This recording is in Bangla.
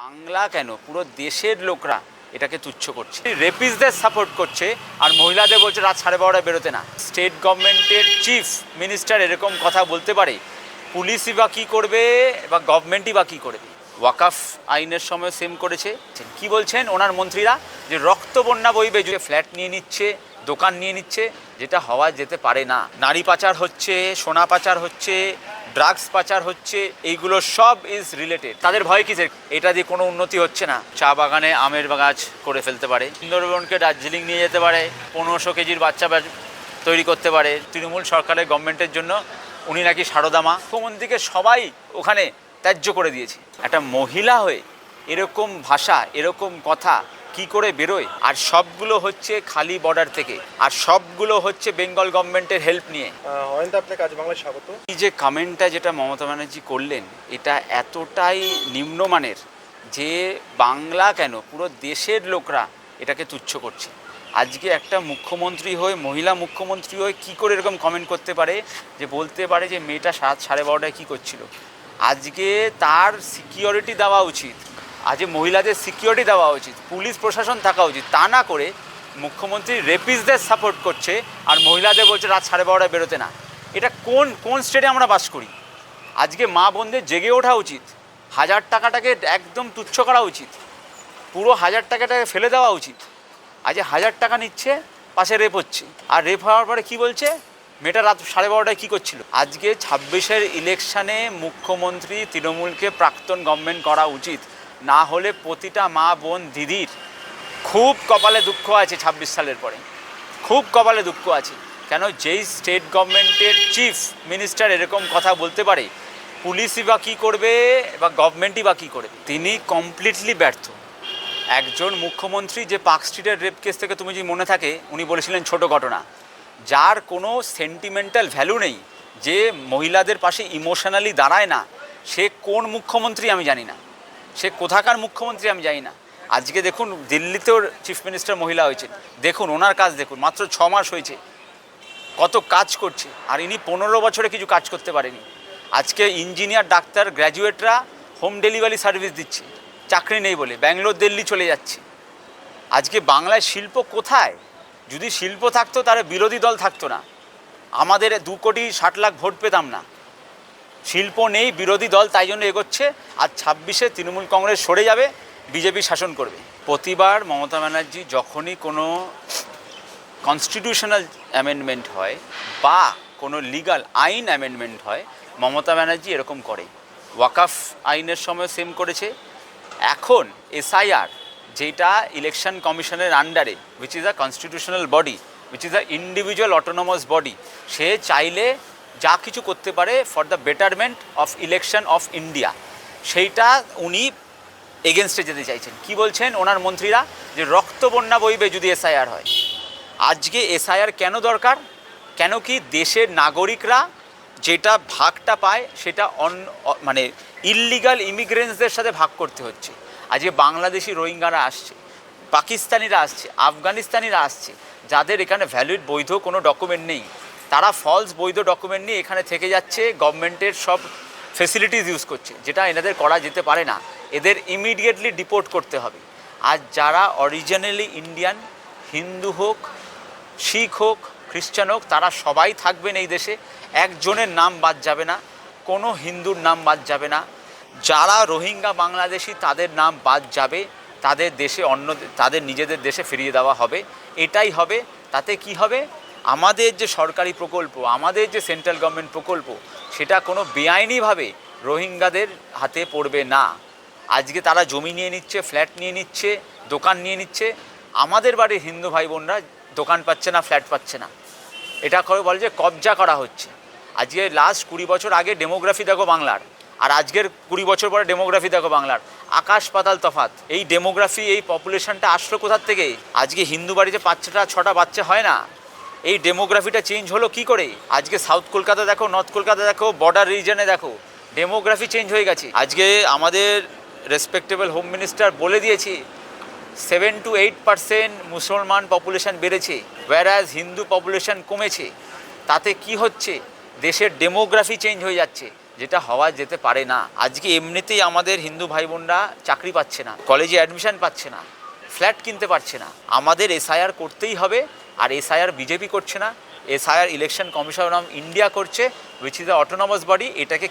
বাংলা কেন? পুরো দেশের লোকরা এটাকে তুচ্ছ করছে। রেপিসদের সাপোর্ট করছে আর মহিলাদের বলছে রাত সাড়ে বারোটায় বেরোতে না। স্টেট গভর্নমেন্টের চিফ মিনিস্টার এরকম কথা বলতে পারে। পুলিশই বা কী করবে বা গভর্নমেন্টই বা কী করবে? ওয়াকাফ আইনের সময় সেম করেছে। কি বলছেন ওনার মন্ত্রীরা? যে রক্ত বন্যা বইবে, যে ফ্ল্যাট নিয়ে নিচ্ছে দোকান নিয়ে নিচ্ছে, যেটা হওয়া যেতে পারে না। নারী পাচার হচ্ছে, সোনা পাচার হচ্ছে ড্রাগস পাচার হচ্ছে, এইগুলো সব ইজ রিলেটেড তাদের ভয় কিসের? এটা দিয়ে কোনো উন্নতি হচ্ছে না। চা বাগানে আমের গাছ করে ফেলতে পারে। সুন্দরবনকে দার্জিলিং নিয়ে যেতে পারে। পনেরোশো কেজির বাচ্চা তৈরি করতে পারে। তৃণমূল সরকারের গভর্নমেন্টের জন্য উনি নাকি সারদামা। মুখ্যমন্ত্রীকে সবাই ওখানে ত্যায্য করে দিয়েছে। একটা মহিলা হয়ে এরকম ভাষা, এরকম কথা কি করে বেরোয়? আর সবগুলো হচ্ছে খালি বর্ডার থেকে। আর সবগুলো হচ্ছে বেঙ্গল গভর্নমেন্টের হেল্প নিয়ে। অয়ন্ত আপনাকে আজ বাংলায় স্বাগত। এই যে কমেন্টটা যেটা মমতা ব্যানার্জি করলেন এটা এতটাই নিম্নমানের যে বাংলা কেন পুরো দেশের লোকরা এটাকে তুচ্ছ করছে। আজকে একটা মুখ্যমন্ত্রী হয়ে মহিলা মুখ্যমন্ত্রী হয়ে কি করে এরকম কমেন্ট করতে পারে? যে বলতে পারে যে মেয়েটা সাত সাড়ে বারোটায় কী করছিল। আজকে তার সিকিউরিটি দেওয়া উচিত। আজকে মহিলাদের সিকিউরিটি দেওয়া উচিত, পুলিশ প্রশাসন থাকা উচিত। তা না করে মুখ্যমন্ত্রী রেপিসদের সাপোর্ট করছে আর মহিলাদের বলছে রাত সাড়ে বারোটায় বেরোতে না। এটা কোন কোন স্টেটে আমরা বাস করি? আজকে মা বোনদের জেগে ওঠা উচিত, হাজার টাকাটাকে একদম তুচ্ছ করা উচিত, পুরো হাজার টাকাটাকে ফেলে দেওয়া উচিত। আজকে হাজার টাকা নিচ্ছে, পাশে রেপ হচ্ছে। আর রেপ হওয়ার পরে কি বলছে? মেয়েটা রাত সাড়ে বারোটায় কী করছিল? আজকে ছাব্বিশের ইলেকশানে মুখ্যমন্ত্রী তৃণমূলকে প্রাক্তন গভর্নমেন্ট করা উচিত। না হলে প্রতিটা মা বোন দিদির খুব কপালে দুঃখ আছে ছাব্বিশ সালের পরে। খুব কপালে দুঃখ আছে। কেন? যেই স্টেট গভর্নমেন্টের চিফ মিনিস্টার এরকম কথা বলতে পারে, পুলিশই বা কী করবে বা গভর্নমেন্টই বা কী করবে তিনি কমপ্লিটলি ব্যর্থ। একজন মুখ্যমন্ত্রী যে পার্ক স্ট্রিটের রেপ কেস থেকে তুমি যদি মনে থাকে, উনি বলেছিলেন ছোট ঘটনা। যার কোনো সেন্টিমেন্টাল ভ্যালু নেই, যে মহিলাদের পাশে ইমোশনালি দাঁড়ায় না, সে কোন মুখ্যমন্ত্রী আমি জানি না। সে কোথাকার মুখ্যমন্ত্রী আমি জানি না। আজকে দেখুন, দিল্লিতেও চিফ মিনিস্টার মহিলা হয়েছে দেখুন, ওনার কাজ দেখুন, মাত্র ছ মাস হয়েছে। কত কাজ করছে, আর ইনি পনেরো বছরে কিছু কাজ করতে পারেনি। আজকে ইঞ্জিনিয়ার, ডাক্তার, গ্র্যাজুয়েটরা হোম ডেলিভারি সার্ভিস দিচ্ছে। চাকরি নেই বলে, ব্যাঙ্গালোর, দিল্লি চলে যাচ্ছে। আজকে বাংলায় শিল্প কোথায়? যদি শিল্প থাকতো, তাহলে বিরোধী দল থাকতো না। আমাদের দু কোটি ষাট লাখ ভোট পেতাম না। শিল্প নেই, বিরোধী দল তাই জন্য এগোচ্ছে। আর ছাব্বিশে তৃণমূল কংগ্রেস সরে যাবে, বিজেপি শাসন করবে। প্রতিবার মমতা ব্যানার্জি যখনই কোনো কনস্টিটিউশনাল অ্যামেন্ডমেন্ট হয় বা কোনো লিগাল আইন অ্যামেন্ডমেন্ট হয়, মমতা ব্যানার্জি এরকম করে ওয়াকাফ আইনের সময় সেম করেছে। এখন এসআইআর, যেটা ইলেকশন কমিশনের আন্ডারে which is a constitutional body which is a individual autonomous body সে চাইলে যা কিছু করতে পারে for the betterment of election of India সেইটা উনি এগেনস্টে যেতে চাইছেন। কি বলছেন ওনার মন্ত্রীরা? যে রক্ত বন্যা বইবে যদি এসআইআর হয়। আজকে এসআইআর কেন দরকার? কেন কি দেশের নাগরিকরা যেটা ভাগটা পায় সেটা অন মানে ইললিগাল ইমিগ্রেন্টসদের সাথে ভাগ করতে হচ্ছে। আজকে বাংলাদেশি রোহিঙ্গারা আসছে, পাকিস্তানিরা আসছে, আফগানিস্তানিরা আসছে, যাদের এখানে ভ্যালিড বৈধ কোনো ডকুমেন্ট নেই। তারা ফলস বৈধ ডকুমেন্ট নিয়ে এখানে থেকে যাচ্ছে গভর্নমেন্টের সব ফেসিলিটিস ইউজ করছে, যেটা এনাদের করা যেতে পারে না। এদের ইমিডিয়েটলি ডিপোর্ট করতে হবে। আর যারা অরিজিনালি ইন্ডিয়ান হিন্দু হোক শিখ হোক খ্রিস্টান হোক, তারা সবাই থাকবেন এই দেশে। একজনের নাম বাদ যাবে না, কোনো হিন্দুর নাম বাদ যাবে না। যারা রোহিঙ্গা বাংলাদেশি, তাদের নাম বাদ যাবে, তাদের দেশে অন্য, তাদের নিজেদের দেশে ফিরিয়ে দেওয়া হবে। এটাই হবে, তাতে কি হবে? আমাদের যে সরকারি প্রকল্প, আমাদের যে সেন্ট্রাল গভর্নমেন্ট প্রকল্প, সেটা কোনো বেআইনিভাবে রোহিঙ্গাদের হাতে পড়বে না। আজকে তারা জমি নিয়ে নিচ্ছে, ফ্ল্যাট নিয়ে নিচ্ছে, দোকান নিয়ে নিচ্ছে। আমাদের বাড়ির হিন্দু ভাই বোনরা দোকান পাচ্ছে না, ফ্ল্যাট পাচ্ছে না। এটা করে বলে যে কবজা করা হচ্ছে। আজকে লাস্ট কুড়ি বছর আগে ডেমোগ্রাফি দেখো বাংলার, আর আজকের কুড়ি বছর পরে ডেমোগ্রাফি দেখো বাংলার। আকাশ পাতাল তফাত এই ডেমোগ্রাফি এই পপুলেশনটা আসলো কোথার থেকে? আজকে হিন্দু বাড়িতে পাঁচটা, ছটা বাচ্চা হয় না। এই ডেমোগ্রাফিটা চেঞ্জ হলো কি করে? আজকে সাউথ কলকাতা দেখো নর্থ কলকাতা দেখো বর্ডার রিজনে দেখো ডেমোগ্রাফি চেঞ্জ হয়ে গেছে। আজকে আমাদের রেসপেক্টেবল হোম মিনিস্টার বলে দিয়েছি সেভেন টু এইট পার্সেন্ট মুসলমান পপুলেশন বেড়েছে ওয়ারাজ হিন্দু পপুলেশন কমেছে। তাতে কি হচ্ছে? দেশের ডেমোগ্রাফি চেঞ্জ হয়ে যাচ্ছে, যেটা হওয়া যেতে পারে না। আজকে এমনিতেই আমাদের হিন্দু ভাই বোনরা চাকরি পাচ্ছে না কলেজে অ্যাডমিশন পাচ্ছে না ফ্ল্যাট কিনতে পারছে না। আমাদের এসআইআর করতেই হবে আর এসআইআর বিজেপি করছে না। SIR election commission of India করছে উইচ ইজ অটোনমাস বডি এটাকে